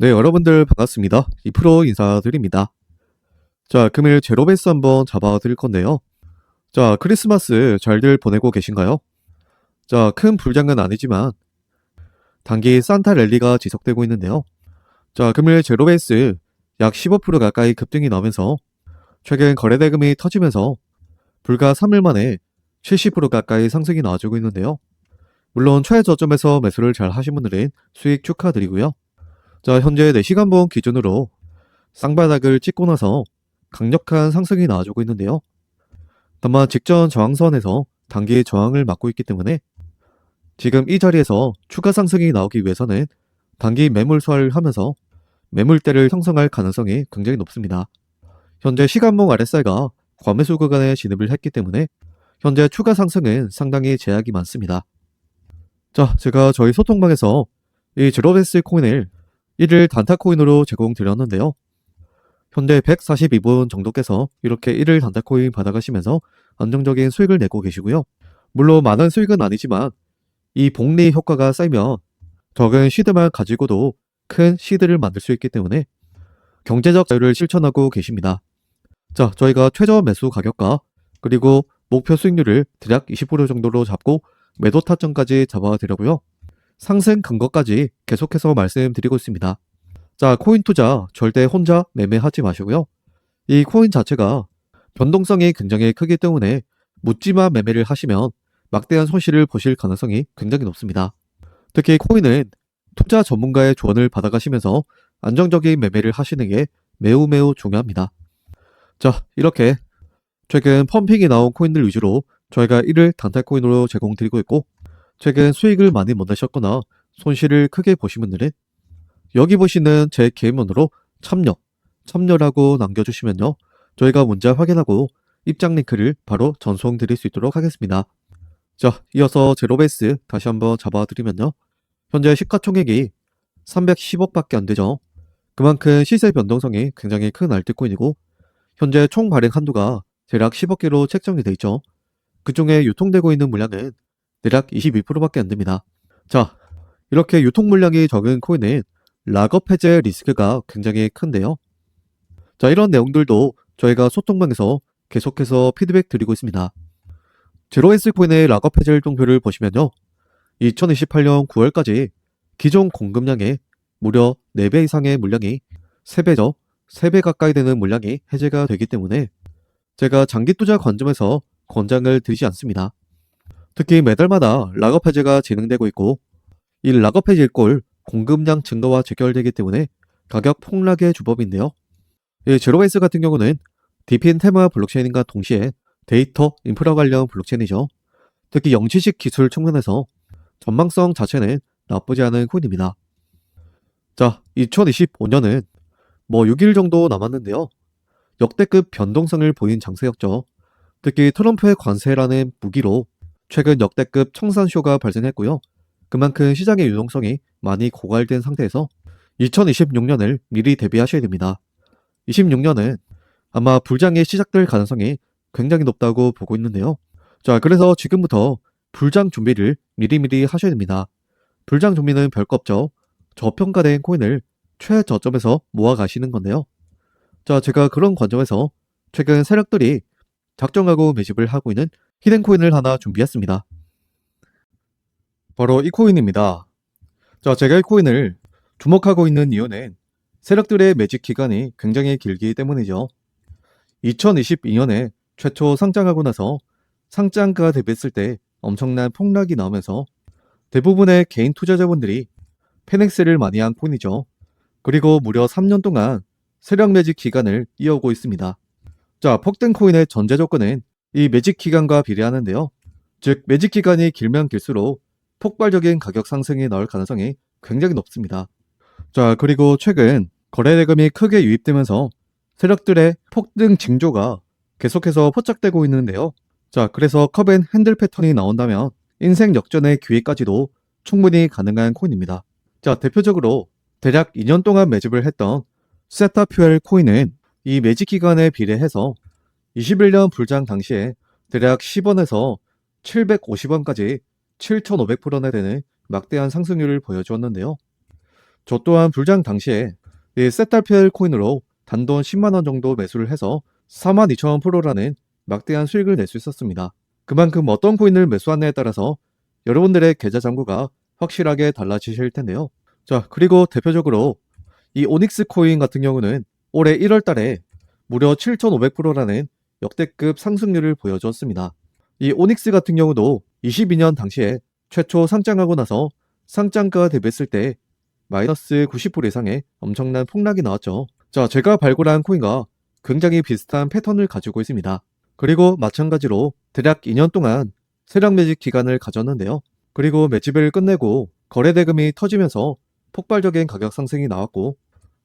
네, 여러분들 반갑습니다. 2프로 인사드립니다. 자, 금일 제로베이스 한번 잡아드릴 건데요. 자, 크리스마스 잘들 보내고 계신가요? 자, 큰 불장은 아니지만 단기 산타 랠리가 지속되고 있는데요. 자, 금일 제로베이스 약 15% 가까이 급등이 나오면서 최근 거래대금이 터지면서 불과 3일 만에 70% 가까이 상승이 나와주고 있는데요. 물론 최저점에서 매수를 잘 하신 분들은 수익 축하드리고요. 자, 현재 4시간봉 기준으로 쌍바닥을 찍고 나서 강력한 상승이 나와주고 있는데요. 다만 직전 저항선에서 단기 저항을 맞고 있기 때문에 지금 이 자리에서 추가 상승이 나오기 위해서는 단기 매물 소화를 하면서 매물대를 형성할 가능성이 굉장히 높습니다. 현재 시간봉 RSI가 과매수 구간에 진입을 했기 때문에 현재 추가 상승은 상당히 제약이 많습니다. 자, 제가 저희 소통방에서 이 제로베스 코인을 1일 단타 코인으로 제공드렸는데요. 현재 142분 정도께서 이렇게 1일 단타 코인 받아가시면서 안정적인 수익을 내고 계시고요. 물론 많은 수익은 아니지만 이 복리 효과가 쌓이면 적은 시드만 가지고도 큰 시드를 만들 수 있기 때문에 경제적 자유를 실천하고 계십니다. 자, 저희가 최저 매수 가격과 그리고 목표 수익률을 대략 20% 정도로 잡고 매도 타점까지 잡아드렸고요. 상승 근거까지 계속해서 말씀드리고 있습니다. 자, 코인 투자 절대 혼자 매매하지 마시고요. 이 코인 자체가 변동성이 굉장히 크기 때문에 묻지마 매매를 하시면 막대한 손실을 보실 가능성이 굉장히 높습니다. 특히 코인은 투자 전문가의 조언을 받아가시면서 안정적인 매매를 하시는 게 매우 매우 중요합니다. 자, 이렇게 최근 펌핑이 나온 코인들 위주로 저희가 이를 단타 코인으로 제공드리고 있고 최근 수익을 많이 못 내셨거나 손실을 크게 보신 분들은 여기 보시는 제 개인번호로 참여, 참여라고 남겨주시면요. 저희가 문자 확인하고 입장 링크를 바로 전송 드릴 수 있도록 하겠습니다. 자, 이어서 제로베이스 다시 한번 잡아드리면요. 현재 시가총액이 310억밖에 안 되죠. 그만큼 시세 변동성이 굉장히 큰 알트코인이고 현재 총 발행 한도가 대략 10억 개로 책정이 돼 있죠. 그 중에 유통되고 있는 물량은 대략 22%밖에 안 됩니다. 자, 이렇게 유통 물량이 적은 코인은 락업 해제 리스크가 굉장히 큰데요. 자, 이런 내용들도 저희가 소통방에서 계속해서 피드백 드리고 있습니다. 제로에스 코인의 락업 해제 일동표를 보시면요. 2028년 9월까지 기존 공급량의 무려 4배 이상의 물량이 3배죠. 3배 가까이 되는 물량이 해제가 되기 때문에 제가 장기 투자 관점에서 권장을 드리지 않습니다. 특히 매달마다 락업 해제가 진행되고 있고 이 락업 해제일 꼴 공급량 증가와 직결되기 때문에 가격 폭락의 주법인데요. 이 제로베이스 같은 경우는 디핀 테마 블록체인과 동시에 데이터 인프라 관련 블록체인이죠. 특히 영시식 기술 측면에서 전망성 자체는 나쁘지 않은 코인입니다. 자, 2025년은 뭐 6일 정도 남았는데요. 역대급 변동성을 보인 장세였죠. 특히 트럼프의 관세라는 무기로 최근 역대급 청산쇼가 발생했고요. 그만큼 시장의 유동성이 많이 고갈된 상태에서 2026년을 미리 대비하셔야 됩니다. 26년은 아마 불장이 시작될 가능성이 굉장히 높다고 보고 있는데요. 자, 그래서 지금부터 불장 준비를 미리미리 하셔야 됩니다. 불장 준비는 별거 없죠. 저평가된 코인을 최저점에서 모아 가시는 건데요. 자, 제가 그런 관점에서 최근 세력들이 작정하고 매집을 하고 있는 히든 코인을 하나 준비했습니다. 바로 이 코인입니다. 자, 제가 이 코인을 주목하고 있는 이유는 세력들의 매직 기간이 굉장히 길기 때문이죠. 2022년에 최초 상장하고 나서 상장가 대비했을 때 엄청난 폭락이 나오면서 대부분의 개인 투자자분들이 페넥스를 많이 한 코인이죠. 그리고 무려 3년 동안 세력 매직 기간을 이어오고 있습니다. 자, 폭등 코인의 전제 조건은 이 매직 기간과 비례하는데요. 즉, 매직 기간이 길면 길수록 폭발적인 가격 상승이 나올 가능성이 굉장히 높습니다. 자, 그리고 최근 거래 대금이 크게 유입되면서 세력들의 폭등 징조가 계속해서 포착되고 있는데요. 자, 그래서 컵앤 핸들 패턴이 나온다면 인생 역전의 기회까지도 충분히 가능한 코인입니다. 자, 대표적으로 대략 2년 동안 매집을 했던 세타 퓨엘 코인은 이 매직 기간에 비례해서 21년 불장 당시에 대략 10원에서 750원까지 7,500%나 되는 막대한 상승률을 보여주었는데요. 저 또한 불장 당시에 이 세탈펠 코인으로 단돈 10만원 정도 매수를 해서 42,000원 프로라는 막대한 수익을 낼 수 있었습니다. 그만큼 어떤 코인을 매수하느냐에 따라서 여러분들의 계좌 잔고가 확실하게 달라지실 텐데요. 자, 그리고 대표적으로 이 오닉스 코인 같은 경우는 올해 1월 달에 무려 7,500%라는 역대급 상승률을 보여주었습니다. 이 오닉스 같은 경우도 22년 당시에 최초 상장하고 나서 상장가 대비했을 때 마이너스 90% 이상의 엄청난 폭락이 나왔죠. 자, 제가 발굴한 코인과 굉장히 비슷한 패턴을 가지고 있습니다. 그리고 마찬가지로 대략 2년 동안 세력 매집 기간을 가졌는데요. 그리고 매집을 끝내고 거래 대금이 터지면서 폭발적인 가격 상승이 나왔고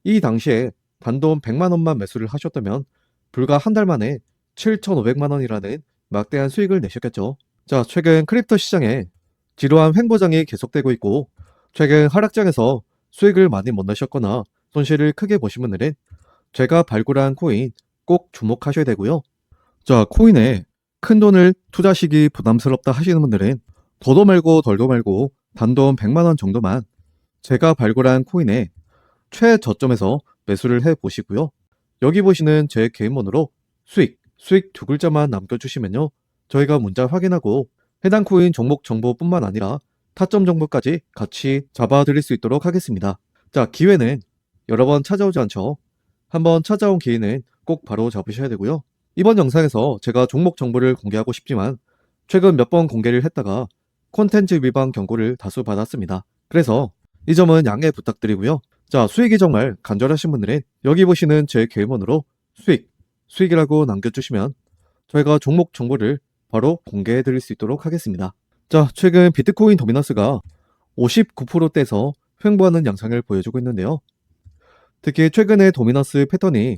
이 당시에 단돈 100만 원만 매수를 하셨다면 불과 한 달 만에 7,500만 원이라는 막대한 수익을 내셨겠죠. 자, 최근 크립토 시장에 지루한 횡보장이 계속되고 있고 최근 하락장에서 수익을 많이 못 내셨거나 손실을 크게 보신 분들은 제가 발굴한 코인 꼭 주목하셔야 되고요. 자, 코인에 큰 돈을 투자하시기 부담스럽다 하시는 분들은 더도 말고 덜도 말고 단돈 100만 원 정도만 제가 발굴한 코인의 최저점에서 매수를 해 보시고요. 여기 보시는 제 개인번호로 수익, 수익 두 글자만 남겨주시면요. 저희가 문자 확인하고 해당 코인 종목 정보뿐만 아니라 타점 정보까지 같이 잡아드릴 수 있도록 하겠습니다. 자, 기회는 여러 번 찾아오지 않죠. 한번 찾아온 기회는 꼭 바로 잡으셔야 되고요. 이번 영상에서 제가 종목 정보를 공개하고 싶지만 최근 몇 번 공개를 했다가 콘텐츠 위반 경고를 다수 받았습니다. 그래서 이 점은 양해 부탁드리고요. 자, 수익이 정말 간절하신 분들은 여기 보시는 제 개인번호로 수익, 수익이라고 남겨주시면 저희가 종목 정보를 바로 공개해 드릴 수 있도록 하겠습니다. 자, 최근 비트코인 도미너스가 59%대에서 횡보하는 양상을 보여주고 있는데요. 특히 최근의 도미너스 패턴이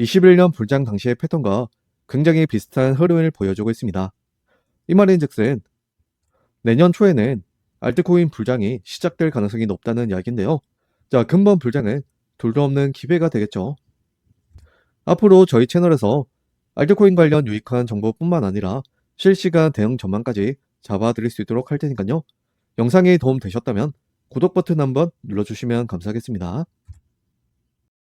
21년 불장 당시의 패턴과 굉장히 비슷한 흐름을 보여주고 있습니다. 이 말인 즉슨 내년 초에는 알트코인 불장이 시작될 가능성이 높다는 이야기인데요. 자, 근본 불장은 둘도 없는 기회가 되겠죠. 앞으로 저희 채널에서 알트코인 관련 유익한 정보뿐만 아니라 실시간 대응 전망까지 잡아드릴 수 있도록 할 테니까요. 영상이 도움 되셨다면 구독 버튼 한번 눌러주시면 감사하겠습니다.